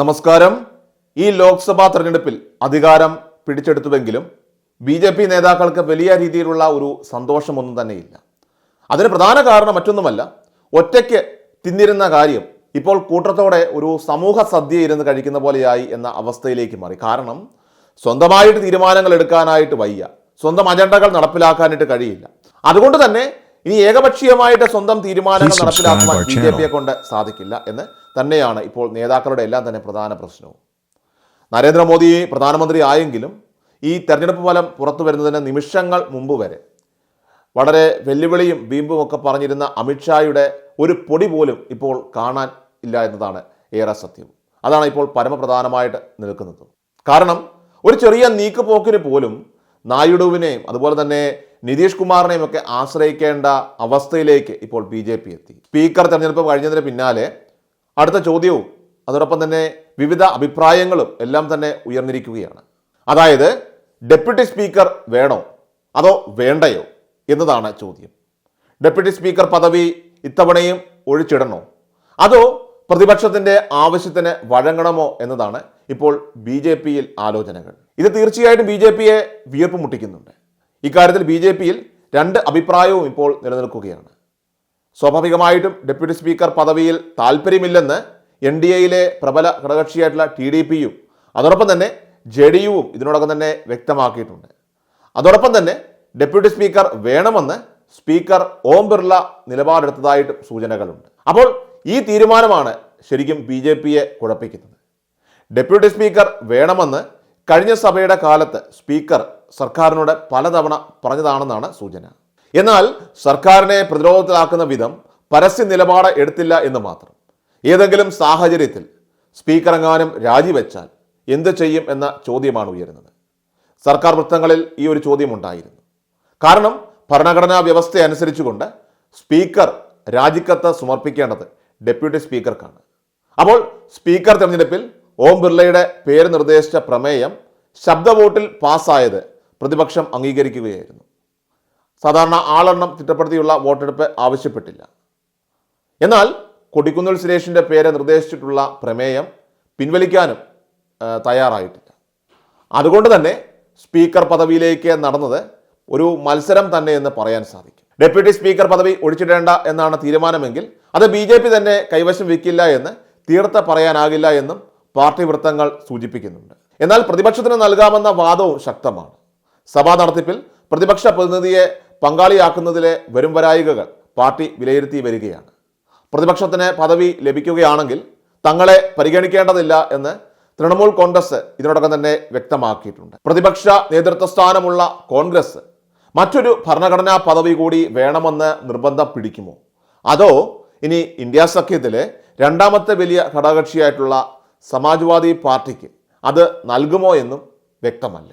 നമസ്കാരം. ഈ ലോക്സഭാ തെരഞ്ഞെടുപ്പിൽ അധികാരം പിടിച്ചെടുത്തുവെങ്കിലും ബി ജെ പി നേതാക്കൾക്ക് വലിയ രീതിയിലുള്ള ഒരു സന്തോഷമൊന്നും തന്നെയില്ല. അതിന് പ്രധാന കാരണം മറ്റൊന്നുമല്ല ഒറ്റയ്ക്ക് തിന്നിരുന്ന കാര്യം ഇപ്പോൾ കൂട്ടത്തോടെ ഒരു സമൂഹ സദ്യ ഇരുന്ന് കഴിക്കുന്ന പോലെയായി എന്ന അവസ്ഥയിലേക്ക് മാറി. കാരണം സ്വന്തമായിട്ട് തീരുമാനങ്ങൾ എടുക്കാനായിട്ട് വയ്യ. സ്വന്തം അജണ്ടകൾ നടപ്പിലാക്കാനായിട്ട് കഴിയില്ല. അതുകൊണ്ട് തന്നെ ഇനി ഏകപക്ഷീയമായിട്ട് സ്വന്തം തീരുമാനങ്ങൾ നടപ്പിലാക്കുവാൻ ബി ജെ പിയെ കൊണ്ട് സാധിക്കില്ല എന്ന് തന്നെയാണ് ഇപ്പോൾ നേതാക്കളുടെ എല്ലാം തന്നെ പ്രധാന പ്രശ്നവും. നരേന്ദ്രമോദി പ്രധാനമന്ത്രി ആയെങ്കിലും ഈ തെരഞ്ഞെടുപ്പ് ഫലം പുറത്തു വരുന്നതിന് നിമിഷങ്ങൾ മുമ്പ് വരെ വളരെ വെല്ലുവിളിയും വീമ്പും ഒക്കെ പറഞ്ഞിരുന്ന അമിത്ഷായുടെ ഒരു പൊടി പോലും ഇപ്പോൾ കാണാൻ ഇല്ല എന്നതാണ് ഏറെ സത്യം. അതാണ് ഇപ്പോൾ പരമപ്രധാനമായിട്ട് നിൽക്കുന്നത്. കാരണം ഒരു ചെറിയ നീക്കുപോക്കിന് പോലും നായിഡുവിനെയും അതുപോലെ തന്നെ നിതീഷ് കുമാറിനെയും ഒക്കെ ആശ്രയിക്കേണ്ട അവസ്ഥയിലേക്ക് ഇപ്പോൾ ബി ജെ പി എത്തി. സ്പീക്കർ തെരഞ്ഞെടുപ്പ് കഴിഞ്ഞതിന് പിന്നാലെ അടുത്ത ചോദ്യവും അതോടൊപ്പം തന്നെ വിവിധ അഭിപ്രായങ്ങളും എല്ലാം തന്നെ ഉയർന്നിരിക്കുകയാണ്. അതായത് ഡെപ്യൂട്ടി സ്പീക്കർ വേണോ? അതോ വേണ്ടയോ? എന്നതാണ് ചോദ്യം. ഡെപ്യൂട്ടി സ്പീക്കർ പദവി ഇത്തവണയും ഒഴിച്ചിടണോ? അതോ പ്രതിപക്ഷത്തിന്റെ ആവശ്യത്തിന് വഴങ്ങണമോ എന്നതാണ് ഇപ്പോൾ ബി ജെ പിയിൽ ആലോചനകൾ. ഇത് തീർച്ചയായിട്ടും ബി ജെ പിയെ വിയർപ്പ് മുട്ടിക്കുന്നുണ്ട്. ഇക്കാര്യത്തിൽ ബി ജെ പിയിൽ രണ്ട് അഭിപ്രായവും ഇപ്പോൾ നിലനിൽക്കുകയാണ്. സ്വാഭാവികമായിട്ടും ഡെപ്യൂട്ടി സ്പീക്കർ പദവിയിൽ താല്പര്യമില്ലെന്ന് എൻ ഡി എയിലെ പ്രബല ഘടകകക്ഷിയായിട്ടുള്ള ടി ഡി പിയും അതോടൊപ്പം തന്നെ ജെ ഡി യുവും ഇതിനോടൊപ്പം തന്നെ വ്യക്തമാക്കിയിട്ടുണ്ട്. അതോടൊപ്പം തന്നെ ഡെപ്യൂട്ടി സ്പീക്കർ വേണമെന്ന് സ്പീക്കർ ഓം ബിർള നിലപാടെടുത്തതായിട്ടും സൂചനകളുണ്ട്. അപ്പോൾ ഈ തീരുമാനമാണ് ശരിക്കും ബി ജെ പിയെ കുഴപ്പിക്കുന്നത്. ഡെപ്യൂട്ടി സ്പീക്കർ വേണമെന്ന് കഴിഞ്ഞ സഭയുടെ കാലത്ത് സ്പീക്കർ സർക്കാരിനോട് പലതവണ പറഞ്ഞതാണെന്നാണ് സൂചന. എന്നാൽ സർക്കാരിനെ പ്രതിരോധത്തിലാക്കുന്ന വിധം പരസ്യ നിലപാട് എടുത്തില്ല എന്ന് മാത്രം. ഏതെങ്കിലും സാഹചര്യത്തിൽ സ്പീക്കർ എങ്ങാനും രാജിവെച്ചാൽ എന്ത് ചെയ്യും എന്ന ചോദ്യമാണ് ഉയരുന്നത്. സർക്കാർ വൃത്തങ്ങളിൽ ഈ ഒരു ചോദ്യം ഉണ്ടായിരുന്നു കാരണം ഭരണഘടനാ വ്യവസ്ഥ അനുസരിച്ചുകൊണ്ട് സ്പീക്കർ രാജിക്കത്ത് സമർപ്പിക്കേണ്ടത് ഡെപ്യൂട്ടി സ്പീക്കർക്കാണ്. അപ്പോൾ സ്പീക്കർ തെരഞ്ഞെടുപ്പിൽ ഓം ബിർളയുടെ പേര് നിർദ്ദേശിച്ച പ്രമേയം ശബ്ദ വോട്ടിൽ പാസ്സായത് പ്രതിപക്ഷം അംഗീകരിക്കുകയായിരുന്നു. സാധാരണ ആളെണ്ണം തിട്ടപ്പെടുത്തിയുള്ള വോട്ടെടുപ്പ് ആവശ്യപ്പെട്ടില്ല. എന്നാൽ കൊടിക്കുന്നിൽ സുരേഷിന്റെ പേര് നിർദ്ദേശിച്ചിട്ടുള്ള പ്രമേയം പിൻവലിക്കാനും തയ്യാറായിട്ടില്ല. അതുകൊണ്ട് തന്നെ സ്പീക്കർ പദവിയിലേക്ക് നടന്നത് ഒരു മത്സരം തന്നെ എന്ന് പറയാൻ സാധിക്കും. ഡെപ്യൂട്ടി സ്പീക്കർ പദവി ഒഴിച്ചിടേണ്ട എന്നാണ് തീരുമാനമെങ്കിൽ അത് ബി ജെ പി തന്നെ കൈവശം വയ്ക്കില്ല എന്ന് തീർത്ത് പറയാനാകില്ല എന്നും പാർട്ടി വൃത്തങ്ങൾ സൂചിപ്പിക്കുന്നുണ്ട്. എന്നാൽ പ്രതിപക്ഷത്തിന് നൽകാമെന്ന വാദവും ശക്തമാണ്. സഭാ നടത്തിപ്പിൽ പ്രതിപക്ഷ പ്രതിനിധിയെ പങ്കാളിയാക്കുന്നതിലെ വരും വരായികകൾ പാർട്ടി വിലയിരുത്തി വരികയാണ്. പ്രതിപക്ഷത്തിന് പദവി ലഭിക്കുകയാണെങ്കിൽ തങ്ങളെ പരിഗണിക്കേണ്ടതില്ല എന്ന് തൃണമൂൽ കോൺഗ്രസ് ഇതിനോടകം തന്നെ വ്യക്തമാക്കിയിട്ടുണ്ട്. പ്രതിപക്ഷ നേതൃത്വ സ്ഥാനമുള്ള കോൺഗ്രസ് മറ്റൊരു ഭരണഘടനാ പദവി കൂടി വേണമെന്ന് നിർബന്ധം പിടിക്കുമോ? അതോ ഇനി ഇന്ത്യ സഖ്യത്തിലെ രണ്ടാമത്തെ വലിയ ഘടകകക്ഷിയായിട്ടുള്ള സമാജ്വാദി പാർട്ടിക്ക് അത് നൽകുമോ എന്നും വ്യക്തമല്ല.